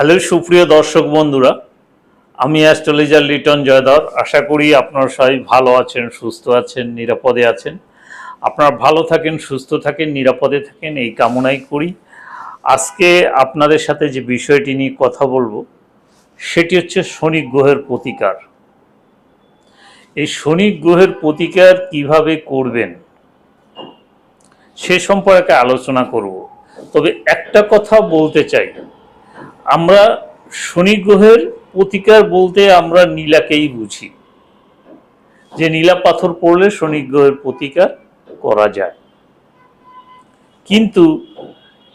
Hello সুপ্রিয় দর্শক বন্ধুরা, আমি অ্যাস্ট্রোলজার লিটন জয়ধর। আশা করি আপনারা সবাই ভালো আছেন, সুস্থ আছেন, নিরাপদে আছেন। আপনারা ভালো থাকেন, সুস্থ থাকেন, নিরাপদে থাকেন, এই কামনাই করি। আজকে আপনাদের সাথে যে বিষয়টি নিয়ে কথা বলব, সেটি হচ্ছে শনি গ্রহের প্রতিকার। এই শনি গ্রহের প্রতিকার কীভাবে করবেন, সে সম্পর্কে আলোচনা করব। তবে একটা কথা বলতে চাই আমরা শনি গ্রহের প্রতিকার বলতে আমরা নীলাকেই বুঝি। যে নীলা পাথর পড়লে শনি গ্রহের প্রতিকার করা যায়। কিন্তু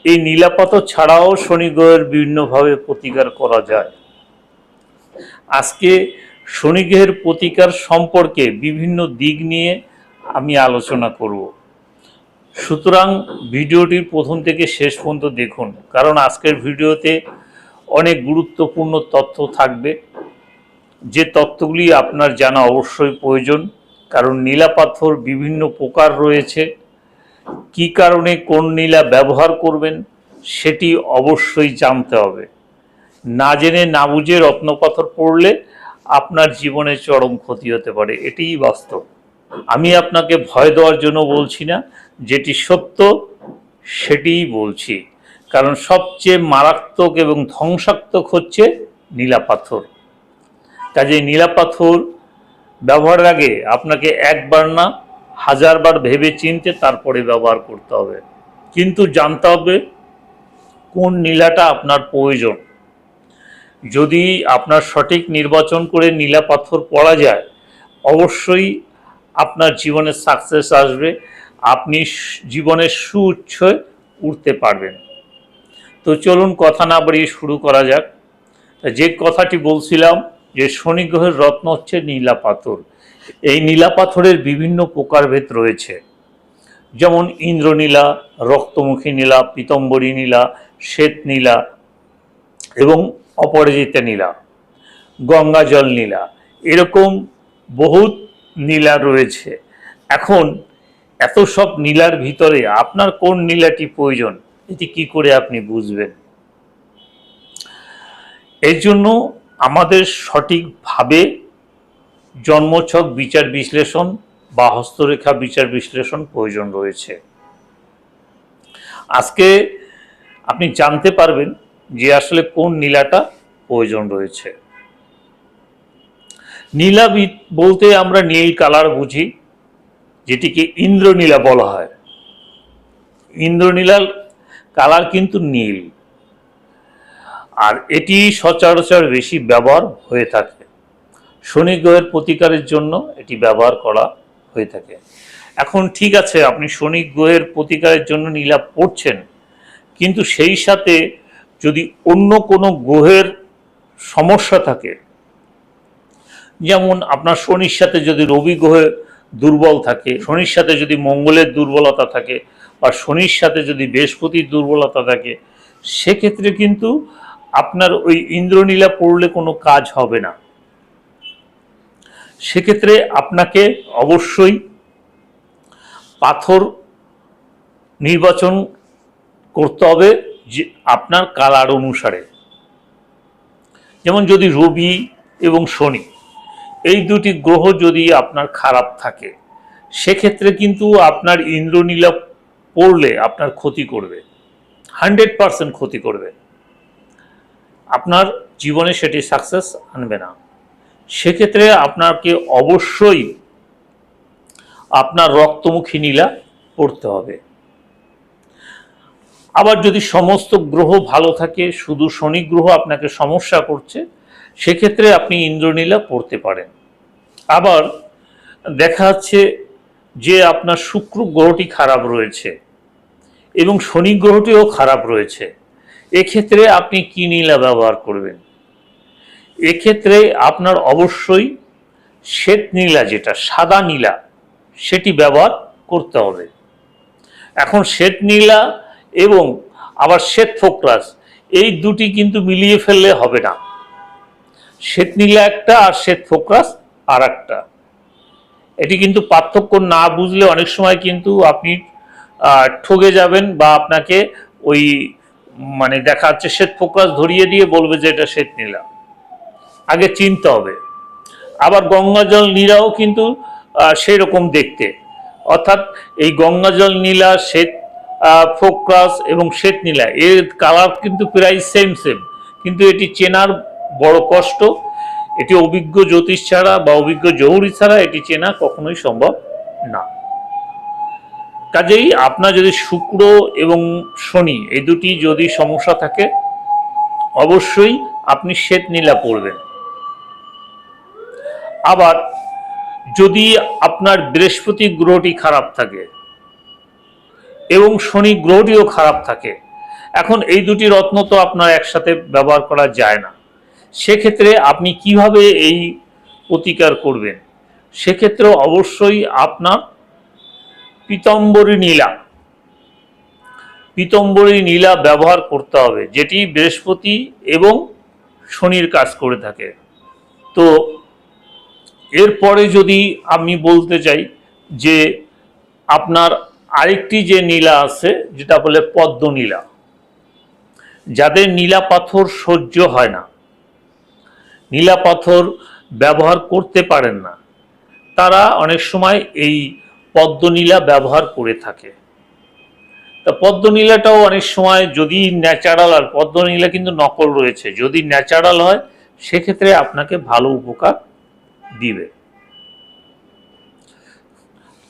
এই নীলা পাথর ছাড়াও শনি গ্রহের বিভিন্নভাবে প্রতিকার করা যায়। আজকে শনি গ্রহের প্রতিকার সম্পর্কে বিভিন্ন দিক নিয়ে আমি আলোচনা করব। সুতরাং ভিডিওটির প্রথম থেকে শেষ পর্যন্ত দেখুন, কারণ আজকের ভিডিওতে অনেক গুরুত্বপূর্ণ তথ্য থাকবে। যে তথ্যগুলি আপনার জানা অবশ্যই প্রয়োজন, কারণ নীলা পাথর বিভিন্ন প্রকার রয়েছে। কি কারণে কোন নীলা ব্যবহার করবেন, সেটি অবশ্যই জানতে হবে। না জেনে না বুঝে রত্নপাথর পড়লে আপনার জীবনে চরম ক্ষতি হতে পারে, এটিই বাস্তব। আমি আপনাকে ভয় দেওয়ার জন্য বলছি না, যেটি সত্য, সেটিই বলছি। কারণ সবচেয়ে মারাত্মক এবং ধ্বংসাত্মক হচ্ছে নীলা পাথর। কাজে নীলা পাথর ব্যবহারের আগে আপনাকে একবার না হাজারবার ভেবে চিনতে তারপরে ব্যবহার করতে হবে। কিন্তু জানতে হবে কোন নীলাটা আপনার প্রয়োজন। যদি আপনার সঠিক নির্বাচন করে নীলা পাথর পড়া যায়, অবশ্যই আপনার জীবনে সাকসেস আসবে। আপনি জীবনের সুউচ্ছয় উঠতে পারবেন। তো চলুন কথা না বাড়িয়ে শুরু করা যাক। যে কথাটি বলছিলাম যে শনি গ্রহের রত্ন হচ্ছে নীলা পাথর। এই নীলা পাথরের বিভিন্ন প্রকারভেদ রয়েছে। যেমন ইন্দ্রনীলা, রক্তমুখী নীলা, পীতম্বরী নীলা, শ্বেত নীলা এবং অপরাজিতা নীলা গঙ্গা জল নীলা। এরকম বহুত নীলা রয়েছে। এখন এত সব নীলার ভিতরে আপনার কোন নীলাটি প্রয়োজন? এটি কি করে আপনি বুঝবেন? এই জন্য আমাদের সঠিকভাবে জন্মছক বিচার বিশ্লেষণ বা হস্তরেখা বিচার বিশ্লেষণ প্রয়োজন রয়েছে। আজকে আপনি জানতে পারবেন যে আসলে কোন নীলাটা প্রয়োজন রয়েছে। নীলা বলতে আমরা নীল কালার বুঝি, যেটিকে ইন্দ্রনীলা বলা হয়। ইন্দ্রনীলার কালার কিন্তু নীল। আর এটি সচরাচর বেশি ব্যবহার হয়ে থাকে। শনি গ্রহের প্রতিকারের জন্য এটি ব্যবহার করা হয়ে থাকে। এখন ঠিক আছে, আপনি শনি গ্রহের প্রতিকারের জন্য নীলা পড়ছেন, কিন্তু সেই সাথে যদি অন্য কোনো গ্রহের সমস্যা থাকে, যেমন আপনার শনির সাথে যদি রবি গ্রহে দুর্বল থাকে, শনির সাথে যদি মঙ্গলের দুর্বলতা থাকে বা শনির সাথে যদি বৃহস্পতির দুর্বলতা থাকে, সেক্ষেত্রে কিন্তু আপনার ওই ইন্দ্রনীলা পড়লে কোনো কাজ হবে না। সেক্ষেত্রে আপনাকে অবশ্যই পাথর নির্বাচন করতে হবে যে আপনার কালার অনুসারে। যেমন যদি রবি এবং শনি, এই দুটি গ্রহ যদি আপনার খারাপ থাকে, সেক্ষেত্রে কিন্তু আপনার ইন্দ্রনীলা পড়লে আপনার ক্ষতি করবে। হান্ড্রেড পারসেন্ট ক্ষতি করবে। আপনার জীবনে সেটি সাকসেস আনবে না। সেক্ষেত্রে আপনাকে অবশ্যই আপনার রক্তমুখী নীলা পড়তে হবে। আবার যদি সমস্ত গ্রহ ভালো থাকে, শুধু শনি গ্রহ আপনাকে সমস্যা করছে, সেক্ষেত্রে আপনি ইন্দ্রনীলা পড়তে পারেন। আবার দেখা যাচ্ছে যে আপনার শুক্র গ্রহটি খারাপ রয়েছে এবং শনি গ্রহটিও খারাপ রয়েছে, এক্ষেত্রে আপনি কি নীলা ব্যবহার করবেন? এক্ষেত্রে আপনার অবশ্যই শ্বেত নীলা যেটা, সাদা নীলা, সেটি ব্যবহার করতে হবে। এখন শ্বেত নীলা এবং আবার শ্বেত ফোকরাস, এই দুটি কিন্তু মিলিয়ে ফেললে হবে না। শ্বেত নীলা একটা আর শ্বেত ফোকরাস আর একটা এটি কিন্তু পার্থক্য না বুঝলে অনেক সময় কিন্তু আপনি ঠকে যাবেন বা আপনাকে ওই মানে দেখা যাচ্ছে শ্বেত ফোকাস ধরিয়ে দিয়ে বলবে যে এটা শ্বেত নীলা আগে চিনতে হবে। আবার গঙ্গাজল নীলাও কিন্তু সেই রকম দেখতে। অর্থাৎ এই গঙ্গাজল নীলা, শ্বেত ফোকাস এবং শ্বেত নীলা, এর কালার কিন্তু প্রায় সেম সেম কিন্তু এটি চেনার বড় কষ্ট। এটি অভিজ্ঞ জ্যোতিষ ছাড়া বা অভিজ্ঞ জহুরি ছাড়া এটি চেনা কখনোই সম্ভব না। কাজেই আপনার যদি শুক্র এবং শনি এই দুটি যদি সমস্যা থাকে, অবশ্যই আপনি শ্বেত নীলা পড়বেন আবার যদি আপনার বৃহস্পতি গ্রহটি খারাপ থাকে এবং শনি গ্রহটিও খারাপ থাকে, এখন এই দুটি রত্ন তো আপনার একসাথে ব্যবহার করা যায় না। সেক্ষেত্রে আপনি কীভাবে এই প্রতিকার করবেন? সেক্ষেত্রে অবশ্যই আপনার পীতম্বরী নীলা পীতম্বরী নীলা ব্যবহার করতে হবে, যেটি বৃহস্পতি এবং শনির কাজ করে থাকে। তো এরপরে যদি আমি বলতে চাই যে আপনার আরেকটি যে নীলা আছে, যেটা বলে পদ্ম নীলা যাদের নীলা পাথর সহ্য হয় না নীলা পাথর ব্যবহার করতে পারেন না। তারা অনেক সময় এই পদ্মনীলা ব্যবহার করে থাকে। তা পদ্মনীলাটাও অনেক সময় যদি ন্যাচারাল, আর পদ্মনীলা কিন্তু নকল রয়েছে, যদি ন্যাচারাল হয়, সেক্ষেত্রে আপনাকে ভালো উপকার দিবে।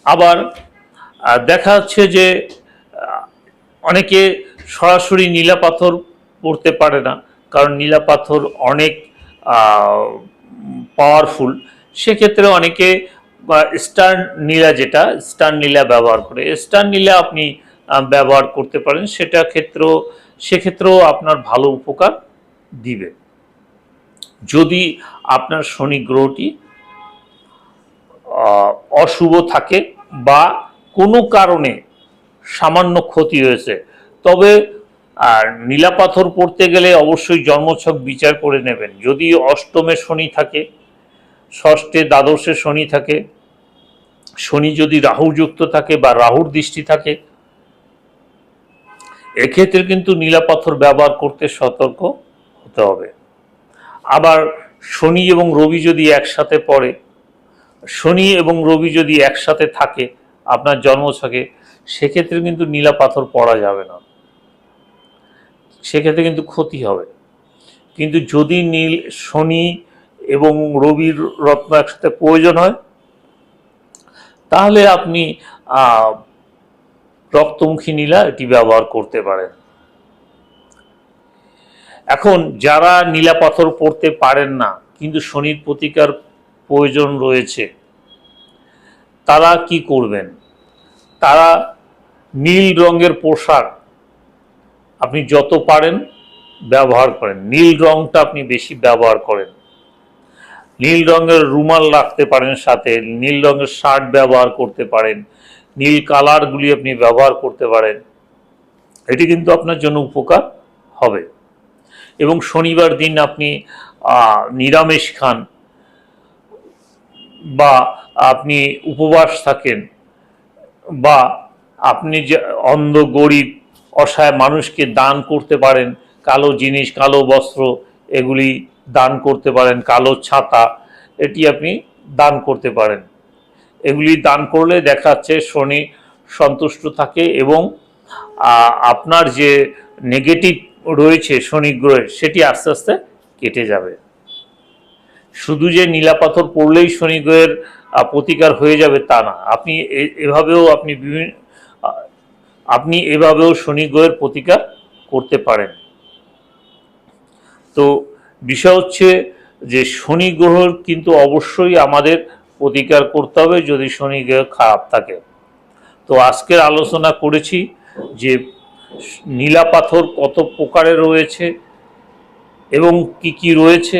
আবার দেখা যাচ্ছে যে অনেকে সরাসরি নীলা পাথর পড়তে পারে না, কারণ নীলা পাথর অনেক পাওয়ারফুল সেক্ষেত্রে অনেকে স্টার নীলা যেটা স্টার নীলা ব্যবহার করে স্টার নীলা আপনি ব্যবহার করতে পারেন, সেটা ক্ষেত্র, সেক্ষেত্রেও আপনার ভালো উপকার দিবে। যদি আপনার শনি গ্রহটি অশুভ থাকে বা কোনো কারণে সামান্য ক্ষতি হয়েছে, তবে আর নীলা পাথর পড়তে গেলে অবশ্যই জন্মছক বিচার করে নেবেন। যদি অষ্টমে শনি থাকে, ষষ্ঠে দ্বাদশে শনি থাকে, শনি যদি রাহুযুক্ত থাকে বা রাহুর দৃষ্টি থাকে, এক্ষেত্রে কিন্তু নীলা পাথর ব্যবহার করতে সতর্ক হতে হবে। আবার শনি এবং রবি যদি একসাথে পড়ে, শনি এবং রবি যদি একসাথে থাকে আপনার জন্মছকে, সেক্ষেত্রে কিন্তু নীলা পাথর পড়া যাবে না। সেক্ষেত্রে কিন্তু ক্ষতি হবে। কিন্তু যদি নীল, শনি এবং রবির রত্ন একসাথে প্রয়োজন হয়, তাহলে আপনি রক্তমুখী নীলা এটি ব্যবহার করতে পারেন। এখন যারা নীলা পাথর পড়তে পারেন না, কিন্তু শনির প্রতিকার প্রয়োজন রয়েছে, তারা কি করবেন? তারা নীল রঙের পোশাক আপনি যত পারেন ব্যবহার করেন। নীল রংটা আপনি বেশি ব্যবহার করেন। নীল রঙের রুমাল রাখতে পারেন সাথে, নীল রঙের শার্ট ব্যবহার করতে পারেন, নীল কালারগুলি আপনি ব্যবহার করতে পারেন। এটি কিন্তু আপনার জন্য উপকার হবে। এবং শনিবার দিন আপনি নিরামিষ খান বা আপনি উপবাস থাকেন বা আপনি যে অন্ধ গরিব অসহায় মানুষকে দান করতে পারেন, কালো জিনিস, কালো বস্ত্র এগুলি দান করতে পারেন, কালো ছাতা এটি আপনি দান করতে পারেন। এগুলি দান করলে দেখা যাচ্ছে শনি সন্তুষ্ট থাকে এবং আপনার যে নেগেটিভ রয়েছে শনি গ্রহের সেটি আস্তে আস্তে কেটে যাবে। শুধু যে নীলা পাথর পড়লেই শনি গ্রহের প্রতিকার হয়ে যাবে তা না। আপনি এভাবেও আপনি বিভিন্ন আপনি এভাবেও শনি গ্রহের প্রতিকার করতে পারেন। তো বিষয় হচ্ছে যে শনি গ্রহর কিন্তু অবশ্যই আমাদের প্রতিকার করতে হবে যদি শনি গ্রহ খারাপ থাকে। তো আজকের আলোচনা করেছি যে নীলা পাথর কত প্রকারের রয়েছে এবং কি কি রয়েছে